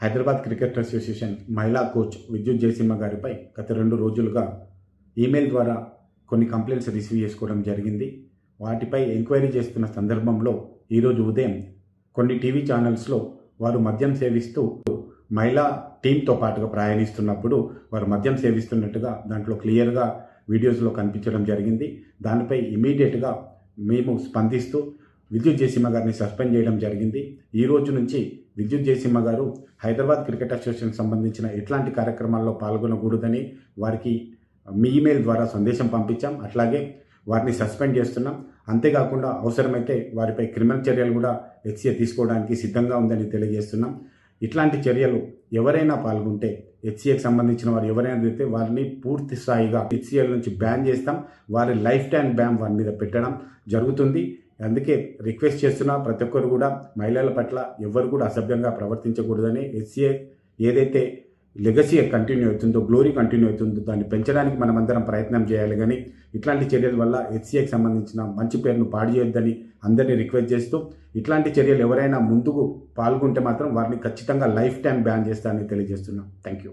Hyderabad cricket association మహిళా coach Vidyut Jayasimha గారిపై గత రెండు రోజులుగా ఈమెయిల్ ద్వారా కొన్ని కంప్లైంట్స్ రిసీవ్ చేసుకోవడం జరిగింది. వాటిపై ఎంక్వైరీ చేస్తున్న సందర్భంలో ఈరోజు ఉదయం కొన్ని టీవీ ఛానల్స్లో వారు మద్యం సేవిస్తూ మహిళా టీంతో పాటుగా ప్రయాణిస్తున్నప్పుడు వారు మద్యం సేవిస్తున్నట్టుగా దాంట్లో క్లియర్గా వీడియోస్లో కనిపించడం జరిగింది. దానిపై ఇమీడియట్గా మేము స్పందిస్తూ విద్యుత్ జయసింహ గారిని సస్పెండ్ చేయడం జరిగింది. ఈ రోజు నుంచి విద్యుత్ జయసింహ గారు హైదరాబాద్ క్రికెట్ అసోసియేషన్ సంబంధించిన ఇట్లాంటి కార్యక్రమాల్లో పాల్గొనకూడదని వారికి మీ ఇమెయిల్ ద్వారా సందేశం పంపించాం. అట్లాగే వారిని సస్పెండ్ చేస్తున్నాం. అంతేకాకుండా అవసరమైతే వారిపై క్రిమినల్ చర్యలు కూడా హెచ్సిఏ తీసుకోవడానికి సిద్ధంగా ఉందని తెలియజేస్తున్నాం. ఇట్లాంటి చర్యలు ఎవరైనా పాల్గొంటే హెచ్సిఏకి సంబంధించిన వారు ఎవరైనా అయితే వారిని పూర్తి స్థాయిగా హెచ్సిఎల్ నుంచి బ్యాన్ చేస్తాం. వారి లైఫ్ టైం బ్యాన్ వారి మీద పెట్టడం జరుగుతుంది. అందుకే రిక్వెస్ట్ చేస్తున్నా ప్రతి ఒక్కరు కూడా మహిళల పట్ల ఎవరు కూడా అసభ్యంగా ప్రవర్తించకూడదని ఎస్సీఏ ఏదైతే లెగసీ కంటిన్యూ అవుతుందో గ్లోరీ కంటిన్యూ అవుతుందో దాన్ని పెంచడానికి మనమందరం ప్రయత్నం చేయాలి. కానీ ఇట్లాంటి చర్యల వల్ల హెచ్సిఏకి సంబంధించిన మంచి పేరును పాడు చేయొద్దని అందరినీ రిక్వెస్ట్ చేస్తూ ఇట్లాంటి చర్యలు ఎవరైనా ముందుకు పాల్గొంటే మాత్రం వారిని ఖచ్చితంగా లైఫ్ టైం బ్యాన్ చేస్తానని తెలియజేస్తున్నాం. Thank you